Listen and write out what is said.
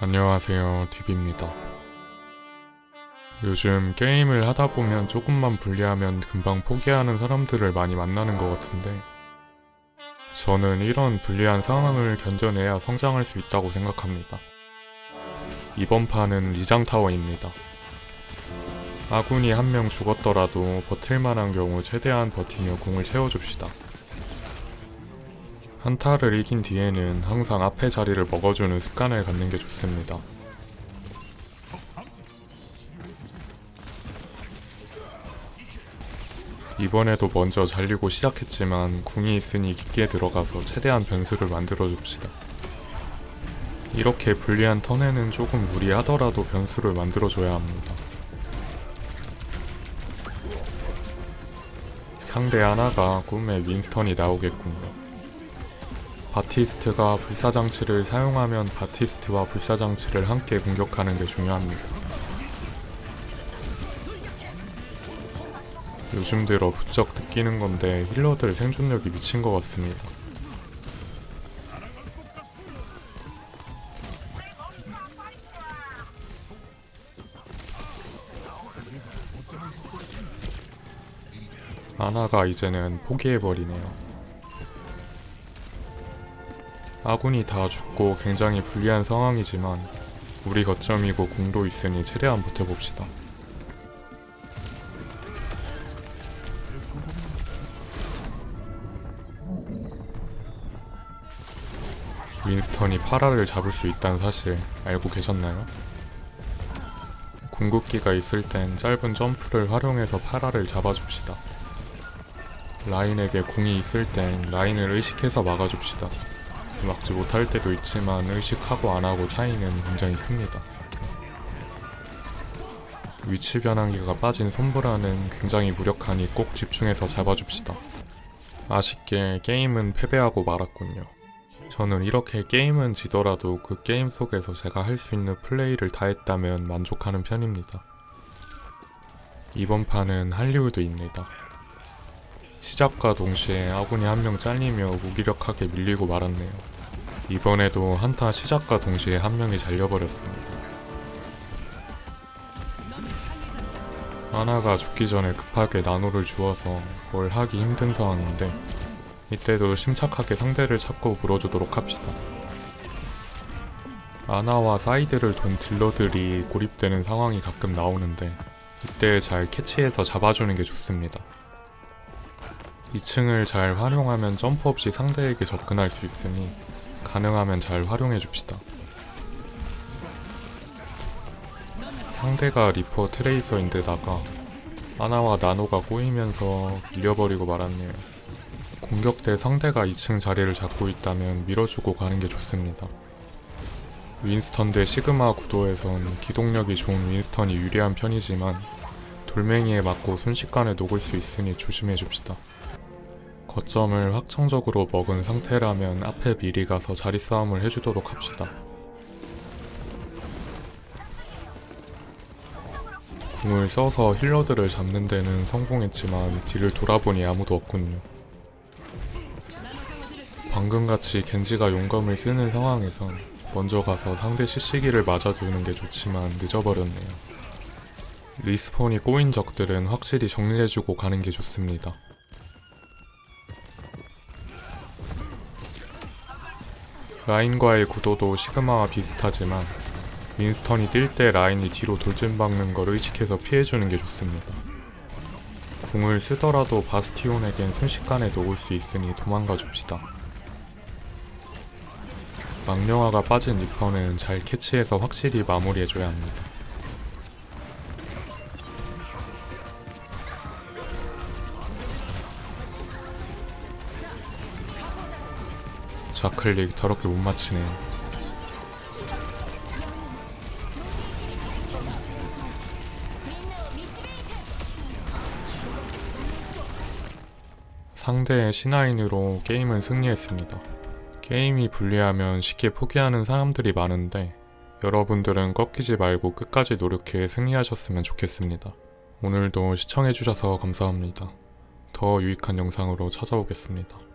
안녕하세요, 딥입니다. 요즘 게임을 하다 보면 조금만 불리하면 금방 포기하는 사람들을 많이 만나는 것 같은데, 저는 이런 불리한 상황을 견뎌내야 성장할 수 있다고 생각합니다. 이번 판은 리장타워입니다. 아군이 한 명 죽었더라도 버틸만한 경우 최대한 버티며 궁을 채워줍시다. 한타를 이긴 뒤에는 항상 앞에 자리를 먹어주는 습관을 갖는 게 좋습니다. 이번에도 먼저 잘리고 시작했지만 궁이 있으니 깊게 들어가서 최대한 변수를 만들어 줍시다. 이렇게 불리한 턴에는 조금 무리하더라도 변수를 만들어 줘야 합니다. 상대 하나가 꿈에 윈스턴이 나오겠군요. 바티스트가 불사 장치를 사용하면 바티스트와 불사 장치를 함께 공격하는 게 중요합니다. 요즘 들어 부쩍 느끼는 건데 힐러들 생존력이 미친 것 같습니다. 아나가 이제는 포기해버리네요. 아군이 다 죽고 굉장히 불리한 상황이지만 우리 거점이고 궁도 있으니 최대한 버텨봅시다. 윈스턴이 파라를 잡을 수 있다는 사실 알고 계셨나요? 궁극기가 있을 땐 짧은 점프를 활용해서 파라를 잡아줍시다. 라인에게 궁이 있을 땐 라인을 의식해서 막아줍시다. 막지 못할 때도 있지만 의식하고 안 하고 차이는 굉장히 큽니다. 위치 변환기가 빠진 손보라는 굉장히 무력하니 꼭 집중해서 잡아줍시다. 아쉽게 게임은 패배하고 말았군요. 저는 이렇게 게임은 지더라도 그 게임 속에서 제가 할 수 있는 플레이를 다 했다면 만족하는 편입니다. 이번 판은 할리우드입니다. 시작과 동시에 아군이 한 명 잘리며 무기력하게 밀리고 말았네요. 이번에도 한타 시작과 동시에 한 명이 잘려버렸습니다. 하나가 죽기 전에 급하게 나노를 주어서 뭘 하기 힘든 상황인데 이때도 침착하게 상대를 잡고 물어주도록 합시다. 아나와 사이드를 돈 딜러들이 고립되는 상황이 가끔 나오는데 이때 잘 캐치해서 잡아주는 게 좋습니다. 2층을 잘 활용하면 점프 없이 상대에게 접근할 수 있으니 가능하면 잘 활용해 줍시다. 상대가 리퍼 트레이서인데다가 아나와 나노가 꼬이면서 밀려버리고 말았네요. 공격 때 상대가 2층 자리를 잡고 있다면 밀어주고 가는 게 좋습니다. 윈스턴 대 시그마 구도에선 기동력이 좋은 윈스턴이 유리한 편이지만 돌멩이에 맞고 순식간에 녹을 수 있으니 조심해 줍시다. 거점을 확정적으로 먹은 상태라면 앞에 미리 가서 자리 싸움을 해주도록 합시다. 궁을 써서 힐러들을 잡는 데는 성공했지만 뒤를 돌아보니 아무도 없군요. 방금같이 겐지가 용검을 쓰는 상황에선 먼저 가서 상대 시시기를 맞아두는 게 좋지만 늦어버렸네요. 리스폰이 꼬인 적들은 확실히 정리해주고 가는 게 좋습니다. 라인과의 구도도 시그마와 비슷하지만 윈스턴이 뛸 때 라인이 뒤로 돌진박는 걸 의식해서 피해주는 게 좋습니다. 궁을 쓰더라도 바스티온에겐 순식간에 녹을 수 있으니 도망가 줍시다. 망령아가 빠진 리퍼는 잘 캐치해서 확실히 마무리해줘야 합니다. 좌클릭 더럽게 못 맞히네요. 상대의 C9으로 게임은 승리했습니다. 게임이 불리하면 쉽게 포기하는 사람들이 많은데 여러분들은 꺾이지 말고 끝까지 노력해 승리하셨으면 좋겠습니다. 오늘도 시청해주셔서 감사합니다. 더 유익한 영상으로 찾아오겠습니다.